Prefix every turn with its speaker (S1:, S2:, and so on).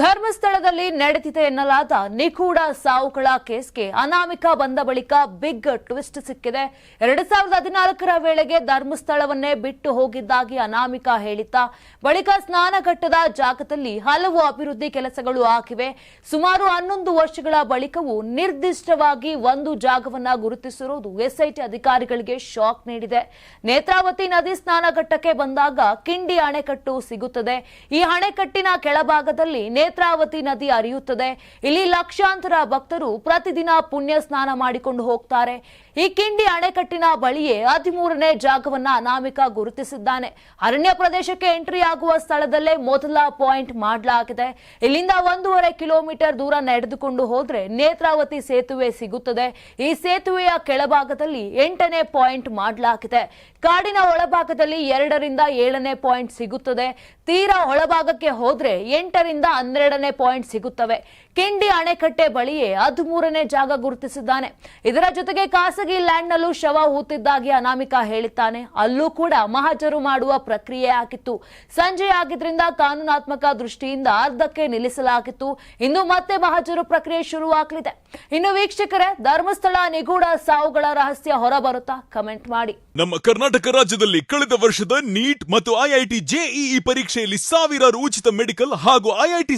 S1: ಧರ್ಮಸ್ಥಳದಲ್ಲಿ ನಡೆದಿದೆ ಎನ್ನಲಾದ ನಿಗೂಢ ಸಾವುಗಳ ಕೇಸ್ಗೆ ಅನಾಮಿಕ ಬಂದ ಬಳಿಕ ಬಿಗ್ ಟ್ವಿಸ್ಟ್ ಸಿಕ್ಕಿದೆ. ಎರಡ್ ಸಾವಿರದ ಹದಿನಾಲ್ಕರ ವೇಳೆಗೆ ಧರ್ಮಸ್ಥಳವನ್ನೇ ಬಿಟ್ಟು ಹೋಗಿದ್ದಾಗಿ ಅನಾಮಿಕ ಹೇಳಿದ್ದ ಬಳಿಕ ಸ್ನಾನಘಟ್ಟದ ಜಾಗದಲ್ಲಿ ಹಲವು ಅಭಿವೃದ್ಧಿ ಕೆಲಸಗಳು ಆಗಿವೆ. ಸುಮಾರು ಹನ್ನೊಂದು ವರ್ಷಗಳ ಬಳಿಕವೂ ನಿರ್ದಿಷ್ಟವಾಗಿ ಒಂದು ಜಾಗವನ್ನ ಗುರುತಿಸಿರುವುದು ಎಸ್ಐಟಿ ಅಧಿಕಾರಿಗಳಿಗೆ ಶಾಕ್ ನೀಡಿದೆ. ನೇತ್ರಾವತಿ ನದಿ ಸ್ನಾನಘಟ್ಟಕ್ಕೆ ಬಂದಾಗ ಕಿಂಡಿ ಅಣೆಕಟ್ಟು ಸಿಗುತ್ತದೆ. ಈ ಅಣೆಕಟ್ಟಿನ ಕೆಳಭಾಗದಲ್ಲಿ ನೇತ್ರಾವತಿ ನದಿ ಹರಿಯುತ್ತದೆ. ಇಲ್ಲಿ ಲಕ್ಷಾಂತರ ಭಕ್ತರು ಪ್ರತಿದಿನ ಪುಣ್ಯ ಸ್ನಾನ ಮಾಡಿಕೊಂಡು ಹೋಗ್ತಾರೆ. ಈ ಕಿಂಡಿ ಅಣೆಕಟ್ಟಿನ ಬಳಿಯೇ ಹದಿಮೂರನೇ ಜಾಗವನ್ನ ಅನಾಮಿಕ ಗುರುತಿಸಿದ್ದಾನೆ. ಅರಣ್ಯ ಪ್ರದೇಶಕ್ಕೆ ಎಂಟ್ರಿ ಆಗುವ ಸ್ಥಳದಲ್ಲೇ ಮೊದಲ ಪಾಯಿಂಟ್ ಮಾಡಲಾಗಿದೆ. ಇಲ್ಲಿಂದ ಒಂದೂವರೆ ಕಿಲೋಮೀಟರ್ ದೂರ ನಡೆದುಕೊಂಡು ಹೋದ್ರೆ ನೇತ್ರಾವತಿ ಸೇತುವೆ ಸಿಗುತ್ತದೆ. ಈ ಸೇತುವೆಯ ಕೆಳಭಾಗದಲ್ಲಿ ಎಂಟನೇ ಪಾಯಿಂಟ್ ಮಾಡಲಾಗಿದೆ. ಕಾಡಿನ ಒಳಭಾಗದಲ್ಲಿ ಎರಡರಿಂದ ಏಳನೇ ಪಾಯಿಂಟ್ ಸಿಗುತ್ತದೆ. ತೀರಾ ಒಳಭಾಗಕ್ಕೆ ಹೋದ್ರೆ ಎಂಟರಿಂದ ಹನ್ನೆರಡನೇ ಪಾಯಿಂಟ್ ಸಿಗುತ್ತವೆ. ಕಿಂಡಿ ಅಣೆಕಟ್ಟೆ ಬಳಿಯೇ ಹದಿಮೂರನೇ ಜಾಗ ಗುರುತಿಸಿದ್ದಾನೆ. ಇದರ ಜೊತೆಗೆ ಖಾಸಗಿ ಲ್ಯಾಂಡ್ ನಲ್ಲೂ ಶವ ಹೂತಿದ್ದಾಗಿ ಅನಾಮಿಕ ಹೇಳಿದ್ದಾನೆ. ಅಲ್ಲೂ ಕೂಡ ಮಹಜರು ಮಾಡುವ ಪ್ರಕ್ರಿಯೆ ಆಗಿತ್ತು. ಸಂಜೆ ಆಗಿದ್ರಿಂದ ಕಾನೂನಾತ್ಮಕ ದೃಷ್ಟಿಯಿಂದ ಅರ್ಧಕ್ಕೆ ನಿಲ್ಲಿಸಲಾಗಿತ್ತು. ಇನ್ನು ಮತ್ತೆ ಮಹಜರು ಪ್ರಕ್ರಿಯೆ ಶುರುವಾಗಲಿದೆ. ಇನ್ನು ವೀಕ್ಷಕರೇ, ಧರ್ಮಸ್ಥಳ ನಿಗೂಢ ಸಾವುಗಳ ರಹಸ್ಯ ಹೊರಬರುತ್ತಾ ಕಮೆಂಟ್ ಮಾಡಿ.
S2: ನಮ್ಮ ಕರ್ನಾಟಕ ರಾಜ್ಯದಲ್ಲಿ ಕಳೆದ ವರ್ಷದ ನೀಟ್ ಮತ್ತು ಐಐಟಿ ಜೆಇಇ ಪರೀಕ್ಷೆಯಲ್ಲಿ ಸಾವಿರಾರು ಉಚಿತ ಮೆಡಿಕಲ್ ಹಾಗೂ ಐಐಟಿ